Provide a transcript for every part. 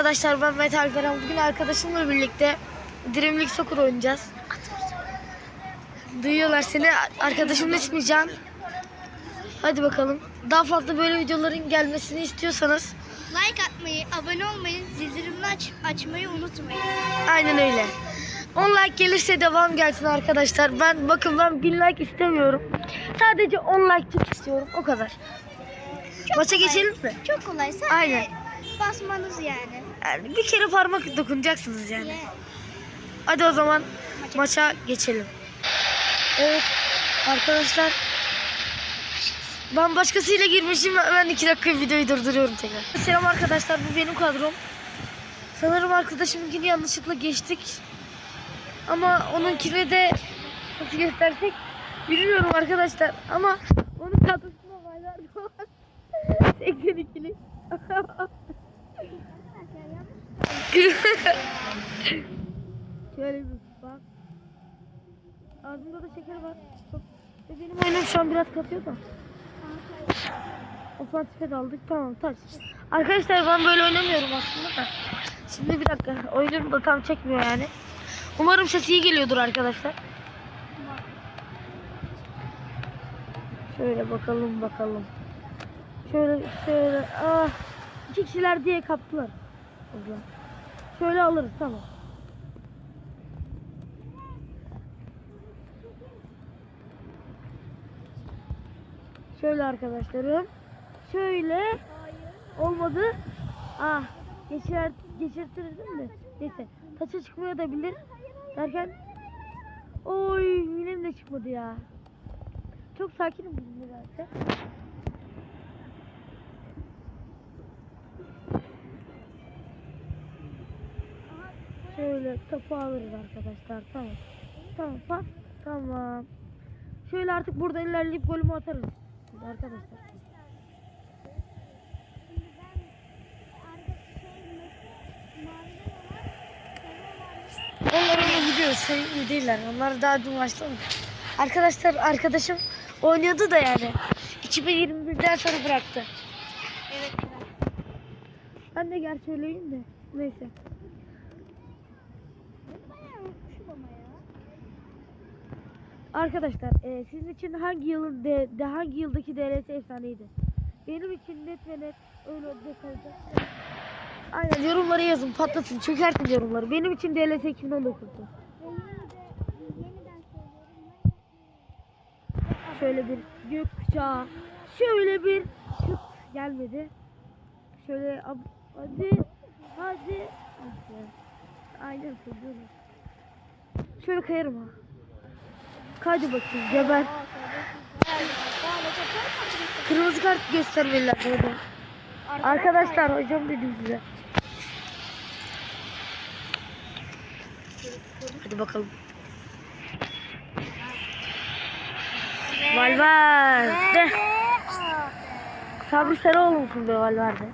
Arkadaşlar ben Mete Alperen. Bugün arkadaşımla birlikte Dream League Soccer oynayacağız. Duyuyorlar seni. Arkadaşımın ismi Can. Hadi bakalım. Daha fazla böyle videoların gelmesini istiyorsanız Like atmayı, abone olmayı, zildirimini aç açmayı unutmayın. aynen öyle. 10 like gelirse devam gelsin arkadaşlar. Ben bakın ben 1000 like istemiyorum. Sadece 10 like istiyorum. O kadar. Maça geçelim mi? Çok kolay. Sadece Aynen. basmanız yani. Yani bir kere parmak dokunacaksınız yani. Hadi o zaman maça geçelim. Evet arkadaşlar. Ben başkasıyla girmişim. Ben iki dakika videoyu durduruyorum tekrar. Selam arkadaşlar bu benim kadrom. Sanırım arkadaşımınkini yanlışlıkla geçtik. Ama onunkini de nasıl göstersek bilmiyorum arkadaşlar. Ama onun kadrosunda var var. 82'lik. Şöyle bir bak. Ağzımda da şeker var. Çok. Ve benim oyunum şu an biraz katıyor da. Ofansife daldık. Tamam taç. Arkadaşlar ben böyle oynamıyorum aslında da. Şimdi bir dakika. Oyunum da çekmiyor yani. Umarım ses iyi geliyordur arkadaşlar. Şöyle bakalım bakalım. Şöyle şöyle. Ah. İki kişiler diye kaptılar. O zaman. Şöyle alırız tamam. Şöyle arkadaşlarım. Şöyle. Olmadı. Ah. Geçir, geçirtirdim de. Neyse. Taça çıkmaya da bilir. Derken. Oy yine de çıkmadı ya. Çok sakinim bugün nedense. Şöyle topu alırız arkadaşlar. Tamam. Tamam pas. Tamam. Şöyle artık burada ilerleyip golümü atarız. Arkadaşlar. Onlar onu gidiyor. Sevimli değiller. Onlar daha dün başlamadı. Arkadaşlar arkadaşım oynuyordu da yani. 2021'den sonra bıraktı. Evet. Ben de gerçi öyleyim de. Neyse. Bayağı unutmuşum ama ya. Arkadaşlar e, sizin için hangi yılın de, de hangi yıldaki DLS efsaneydi? Benim için net ve net öyle de kalacak. Aynen yorumları yazın patlatın çökertin yorumları. Benim için DLS 2019'du. Ve yine de yeniden söylüyorum. Şöyle bir gökkuşağı. Şöyle bir şut gelmedi. Şöyle hadi hadi. Aynen söylüyorum. Şöyle kayarım ha. Hadi bakayım geber. Kırmızı kart göstermeliler burada. Arkadaşlar hocam dedim size. Hadi bakalım. Valverde. Sabri Sarıoğlu musun be Valverde?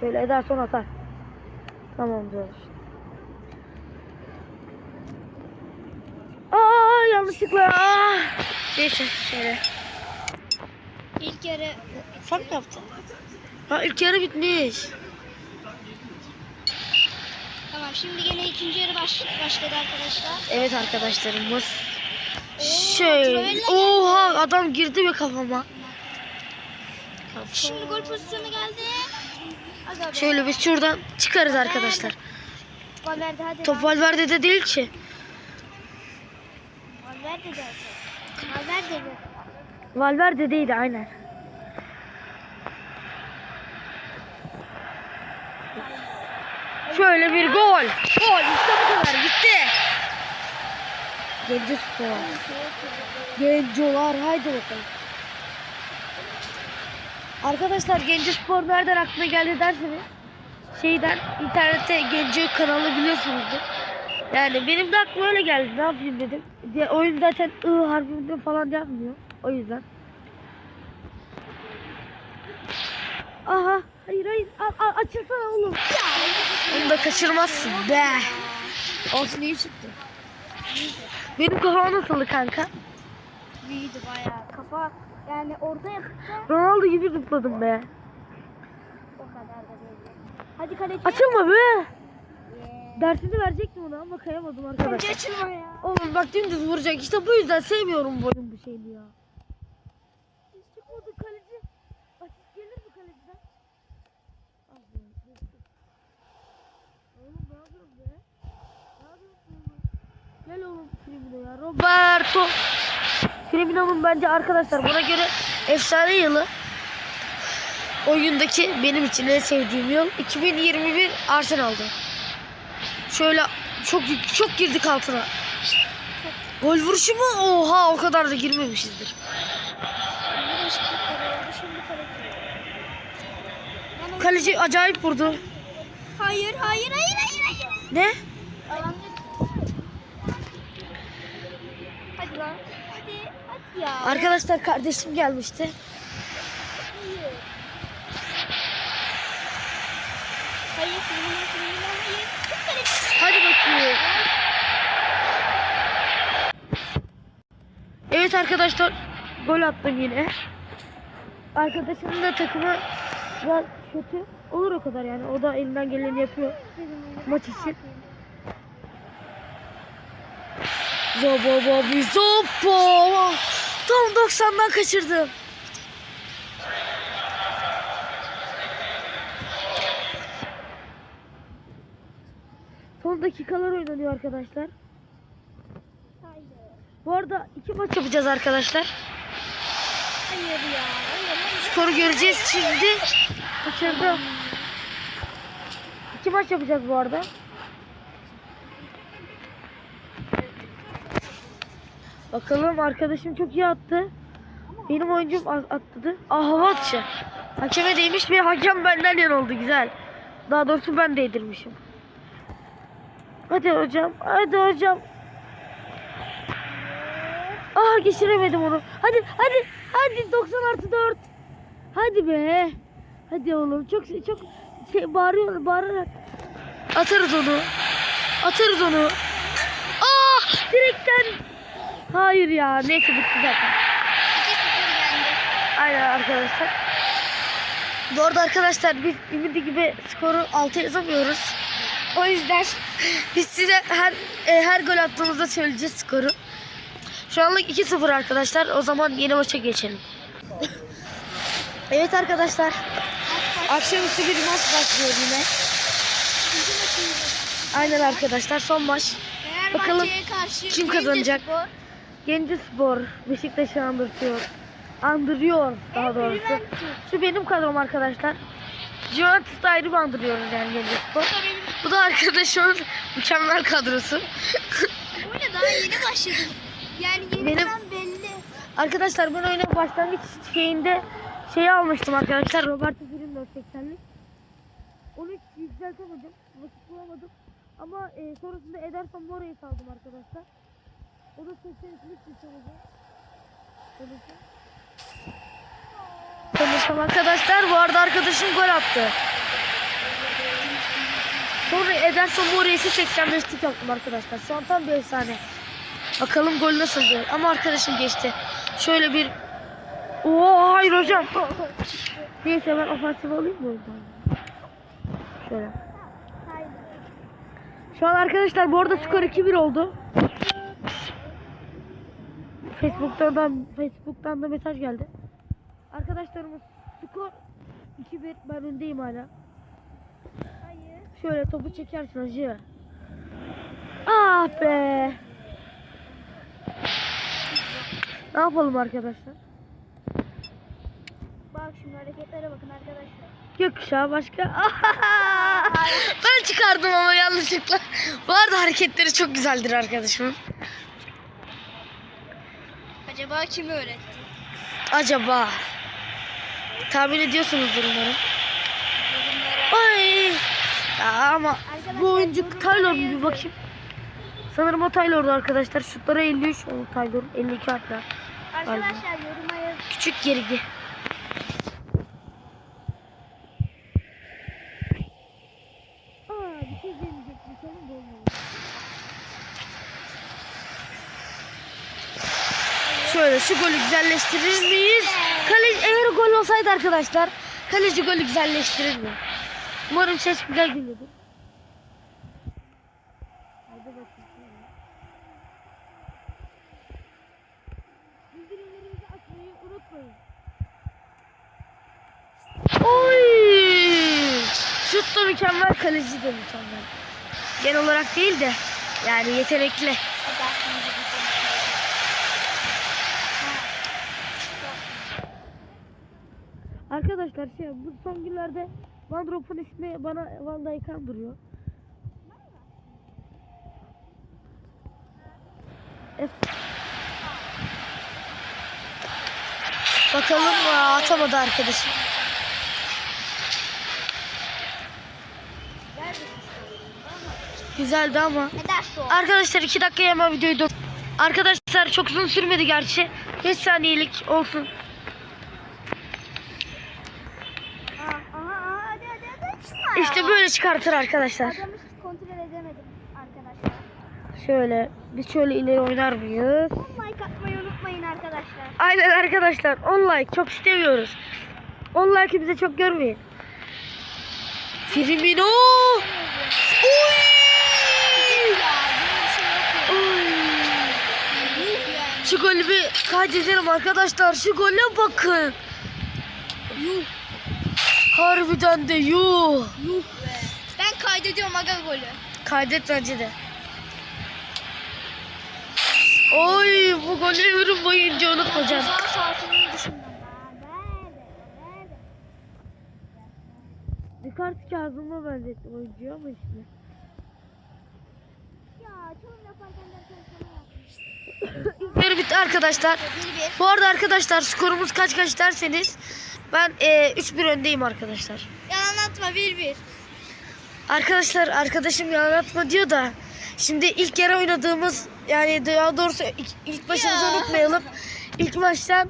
Şöyle eder son atar. Tamamdır. Aa yanlışlıkla. Aa. Neyse şöyle. İlk yarı Sen mi yaptın? Ha ilk yarı bitmiş. tamam şimdi gene ikinci yarı baş, başladı arkadaşlar. Evet arkadaşlarımız. Oo, trölle Oha adam girdi mi kafama? Şimdi gol pozisyonu geldi. Şöyle biz şuradan çıkarız arkadaşlar. Valverde hadi. Top Valverde'de değil ki. Valverde de. Valverde de. Valverde'deydi aynen. Şöyle bir gol. Gol işte bu kadar gitti. Genco spor. Gencolar haydi bakalım. Arkadaşlar Genco Spor nereden aklına geldi derseniz şeyden internette Genco kanalı biliyorsunuzdur. Yani benim de aklıma öyle geldi. Ne yapayım dedim. Diye, oyun zaten I harfinde falan yapmıyor. O yüzden. Aha. Hayır hayır. A- a- açılsana oğlum. Onu da kaçırmazsın be. Olsun iyi çıktı. Benim kafam nasıldı kanka? Büyüdü bayağı. Kafa Yani orada yapınca Ronaldo gibi zıpladım be. o kadar da değil. Hadi kaleci. Açılma be. Dersini verecektim ona ama kayamadım arkadaşlar. açılma ya. Oğlum bak dümdüz vuracak. İşte bu yüzden sevmiyorum bu oyun bu şeyini ya. Hiç çıkmadı kaleci. Asist gelir mi kaleciden? Ah. Oğlum ne yapıyorsun be? Ne yapıyorsun? Gel oğlum Firmino ya. Roberto. Firmino'nun bence arkadaşlar buna göre efsane yılı. Oyundaki benim için en sevdiğim yıl 2021 Arsenal'dı. Şöyle çok çok girdik altına. Gol vuruşu mu? Oha o kadar da girmemişizdir. Kaleci. Acayip vurdu. Hayır, hayır, hayır, hayır, hayır. Ne? Hadi lan. Hadi, hadi ya. Arkadaşlar kardeşim gelmişti. Hayır. Hayır, sinirlen, sinirlen, hayır. Çok kaleci. Hadi bakayım. Evet arkadaşlar gol attım yine. Arkadaşımın da takımı biraz kötü. Olur o kadar yani. O da elinden geleni yapıyor. Maç için. Zobo bobi zobo. Tam 90'dan kaçırdım. Son dakikalar oynanıyor arkadaşlar. Bu arada iki maç yapacağız arkadaşlar. Hayır ya. Hayır, hayır. Skoru göreceğiz şimdi. Kaçırdım. İki maç yapacağız bu arada. Bakalım arkadaşım çok iyi attı. Benim oyuncum az atladı. Ah hava atışı. Hakeme değmiş ve hakem benden yan oldu güzel. Daha doğrusu ben değdirmişim. Hadi hocam. Hadi hocam. Ah geçiremedim onu. Hadi hadi hadi 90 artı 4. Hadi be. Hadi oğlum çok çok şey bağırıyor bağırarak. Atarız onu. Atarız onu. Ah direkten. Hayır ya neyse bitti zaten. 2-0 yendi. Aynen arkadaşlar. Bu arada arkadaşlar biz ümidi gibi skoru 6 yazamıyoruz. O yüzden biz size her e, her gol attığımızda söyleyeceğiz skoru. Şu anlık 2-0 arkadaşlar. O zaman yeni maça geçelim. evet arkadaşlar. Akşamüstü bir maç başlıyor yine. Aynen arkadaşlar son maç. Bakalım kim kazanacak? Genci Spor Beşiktaş'ı andırtıyor. Andırıyor daha doğrusu. Şu benim kadrom arkadaşlar. Juventus'ta ayrı bir andırıyoruz yani Genci Spor. Bu da arkadaşımın mükemmel kadrosu. Oyuna daha yeni başladım. Yani Benim- belli. arkadaşlar ben oyunun başlangıç şeyinde şeyi almıştım arkadaşlar. Roberto Firmino 80'lik. Onu hiç yükseltemedim. Vakit bulamadım. Ama e, sonrasında Ederson Mora'yı saldım arkadaşlar. O da 82'lik bir sonucu. Sonucu. Sanırsam arkadaşlar bu arada arkadaşım gol attı. Sonra Ederson Mora'yı ise 85'lik yaptım arkadaşlar. Şu an tam bir efsane. Bakalım gol nasıldı. Ama arkadaşım geçti. Şöyle bir... Oo hayır hocam. Neyse ben ofansif alayım mı oradan? Şöyle. Şu an arkadaşlar bu arada skor 2-1 oldu. Facebook'tan da, Facebook'tan da mesaj geldi. Arkadaşlarımız skor 2-1 ben öndeyim hala. Şöyle topu çekersin hacı. Ah be. Ne yapalım arkadaşlar? Bak şimdi hareketlere bakın arkadaşlar. Gökkuşağı başka. ben çıkardım ama yanlışlıkla. Bu arada hareketleri çok güzeldir arkadaşımın. Acaba kim öğretti? Acaba. Tahmin ediyorsunuzdur umarım. Ay. Ya ama Arkadaşlar, bu oyuncu yorumlara Taylor bir bakayım. Sanırım o Taylor'du arkadaşlar. Şutlara 53 o Taylor. 52 hatta. Arkadaşlar yoruma yazın. Küçük gergi. Şey da olmadı. Şöyle şu golü güzelleştirir miyiz? Kale, eğer gol olsaydı arkadaşlar kaleci golü güzelleştirir mi? Umarım ses güzel geliyordur. Hadi bakayım. Bildirimlerimizi açmayı unutmayın. Oy! Şut da mükemmel, kaleci de mükemmel. Genel olarak değil de yani yetenekli. Arkadaşlar şey bu son günlerde Van Drop'un ismi bana Van Dijk'an duruyor. Es- Bakalım Aa, atamadı arkadaşım. Güzeldi ama. Arkadaşlar iki dakika hemen videoyu dur. Arkadaşlar çok uzun sürmedi gerçi. 5 saniyelik olsun. İşte böyle çıkartır arkadaşlar. Kontrol edemedim arkadaşlar. Şöyle biz şöyle ileri oynar mıyız? 10 like atmayı unutmayın arkadaşlar. Aynen arkadaşlar 10 like çok istemiyoruz. 10 like bize çok görmeyin. Firmino! Oy! Ya böyle bir şey yok ya. Oy! Yuh yani. Şu golü bir kaydedelim arkadaşlar. Şu gole bakın. Yuh. Harbiden de yuh. Yuh be. Ben kaydediyorum aga golü. Kaydet bence de. Oy bu golü ömrüm boyunca unutmayacağım. Descartes Kazım'a benzettim oyuncuyu ama işte. Ya çoğum yaparken derken Yarı bitti arkadaşlar. 1-1. Bu arada arkadaşlar skorumuz kaç kaç derseniz ben e, 3-1 öndeyim arkadaşlar. Yalan atma 1-1. Arkadaşlar arkadaşım yalan atma diyor da şimdi ilk yarı oynadığımız yani daha doğrusu ilk, ilk başımızı Ya. unutmayalım. İlk maçtan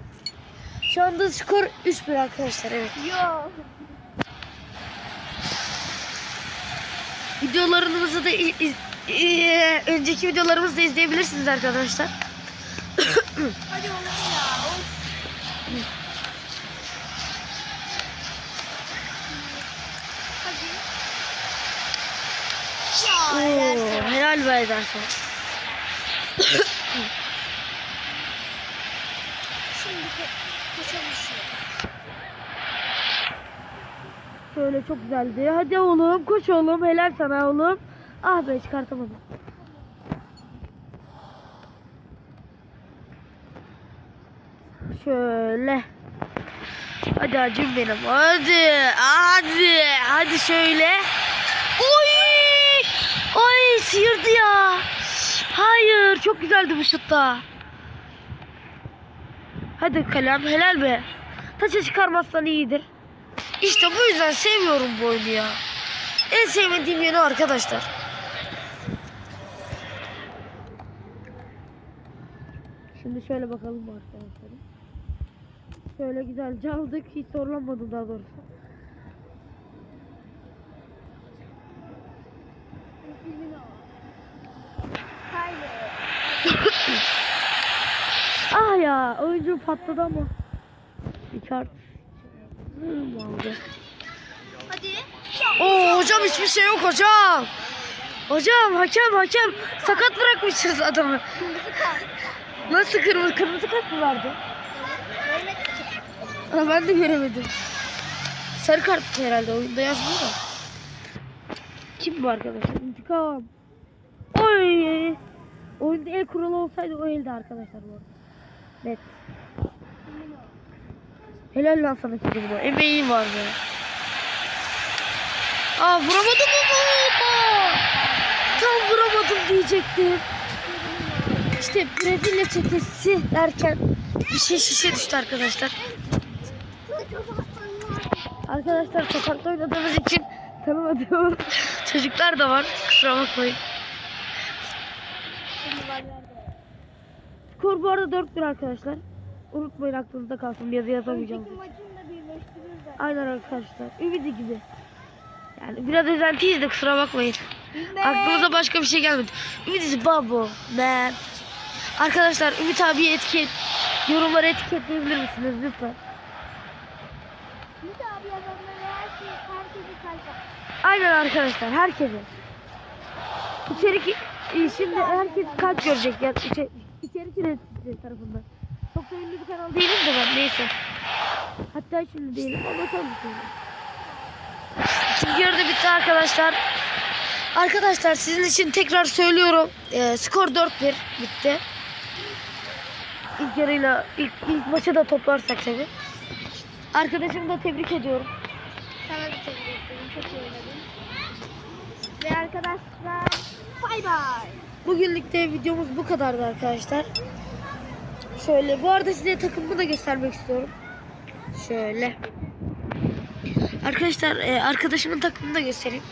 şu anda skor 3-1 arkadaşlar evet. Yo. Videolarımızı da iz- iz- e, önceki videolarımızı da izleyebilirsiniz arkadaşlar. Hadi oğlum ya. Hadi. Ya Oo, helal be edersen. Şimdi ko- koşalım Şöyle çok güzeldi. Hadi oğlum koş oğlum helal sana oğlum. Ah be çıkartamadım. Şöyle. Hadi acım benim. Hadi. Hadi. Hadi şöyle. Oy! Oy sıyırdı ya. Hayır. Çok güzeldi bu şutta. Hadi kalem helal be. Taça çıkarmazsan iyidir. İşte bu yüzden sevmiyorum bu oyunu ya. En sevmediğim yönü arkadaşlar. Şimdi şöyle bakalım arkadaşlar. Şöyle güzelce aldık. Hiç zorlanmadım daha doğrusu. Ah ya oyuncu patladı ama. Bir kart. Hadi. Oo hocam hiçbir şey yok hocam. Hocam hakem hakem sakat bırakmışız adamı. Nasıl kırmızı kırmızı kart mı ki. Ama ben de göremedim. Sarı kart herhalde oyunda yazmıyor da. Kim bu arkadaşlar? İntikam. Oy. Oyunda el kuralı olsaydı o elde arkadaşlar bu. Net. Helal lan sana kızım bu. Emeğin var be. Aa vuramadım ama. Tam vuramadım diyecektim. İşte Brezilya çetesi derken bir şey şişe düştü arkadaşlar. Arkadaşlar sokakta oynadığımız için tanımadığımız çocuklar da var. Kusura bakmayın. Skor bu arada 4-1 arkadaşlar. Unutmayın aklınızda kalsın. Yazı yazamayacağım. Önceki maçını da birleştiririz de. Aynen arkadaşlar. Ümidi gibi. Yani biraz özentiyiz de kusura bakmayın. Aklımıza başka bir şey gelmedi. Ümit is babo man. Arkadaşlar Ümit abiyi etiket yorumlara etiketleyebilir misiniz lütfen? Ümit abi yazanlara her şey herkese kalp at. Aynen arkadaşlar herkese. İçerik e, şimdi herkes kalp görecek ya içe, içerik üreticisi tarafından. Çok da ünlü bir kanal değilim de ben neyse. Hatta şimdi değilim ama tabii. İkinci yarıda bitti arkadaşlar. Arkadaşlar sizin için tekrar söylüyorum. E, skor 4-1 bitti. İlk yarıyla ilk, ilk maçı da toplarsak tabii. Arkadaşımı da tebrik ediyorum. Sana da tebrik ederim. Çok iyi oynadın. Ve arkadaşlar bay bay. Bugünlük de videomuz bu kadardı arkadaşlar. Şöyle bu arada size takımımı da göstermek istiyorum. Şöyle. Arkadaşlar e, arkadaşımın takımını da göstereyim.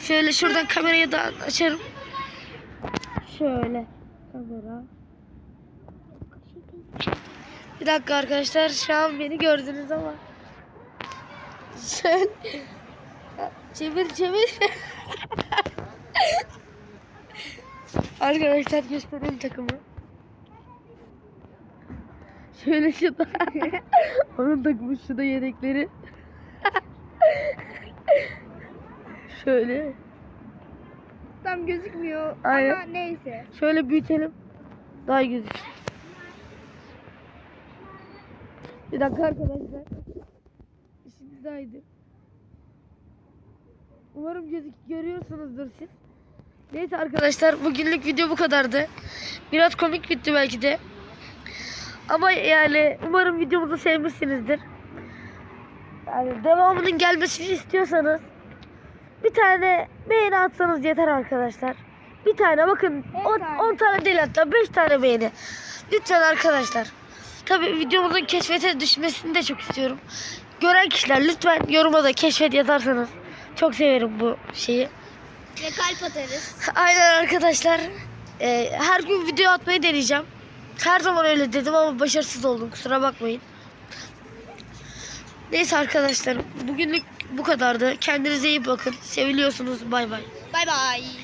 Şöyle şuradan kamerayı da açarım. Şöyle kamera. Bir dakika arkadaşlar şu an beni gördünüz ama. Şöyle. Çevir çevir. Arkadaşlar göstereyim takımı. Şöyle şu da. Onun takımı şu da yedekleri. Şöyle. Tam gözükmüyor Aynen. ama neyse. Şöyle büyütelim. Daha iyi gözükür. Bir dakika arkadaşlar. İşimiz dahaydı. Umarım gözük görüyorsunuzdur siz. Neyse arkadaşlar bugünlük video bu kadardı. Biraz komik bitti belki de. Ama yani umarım videomuzu sevmişsinizdir. Yani devamının gelmesini istiyorsanız bir tane beğeni atsanız yeter arkadaşlar. Bir tane bakın On 10 tane. tane değil hatta 5 tane beğeni. Lütfen arkadaşlar. Tabi videomuzun keşfete düşmesini de çok istiyorum. Gören kişiler lütfen yoruma da keşfet yazarsanız çok severim bu şeyi. Ve kalp atarız. Aynen arkadaşlar. Ee, her gün video atmayı deneyeceğim. Her zaman öyle dedim ama başarısız oldum. Kusura bakmayın. Neyse arkadaşlar. Bugünlük bu kadardı. Kendinize iyi bakın. Seviliyorsunuz. Bay bay. Bay bay.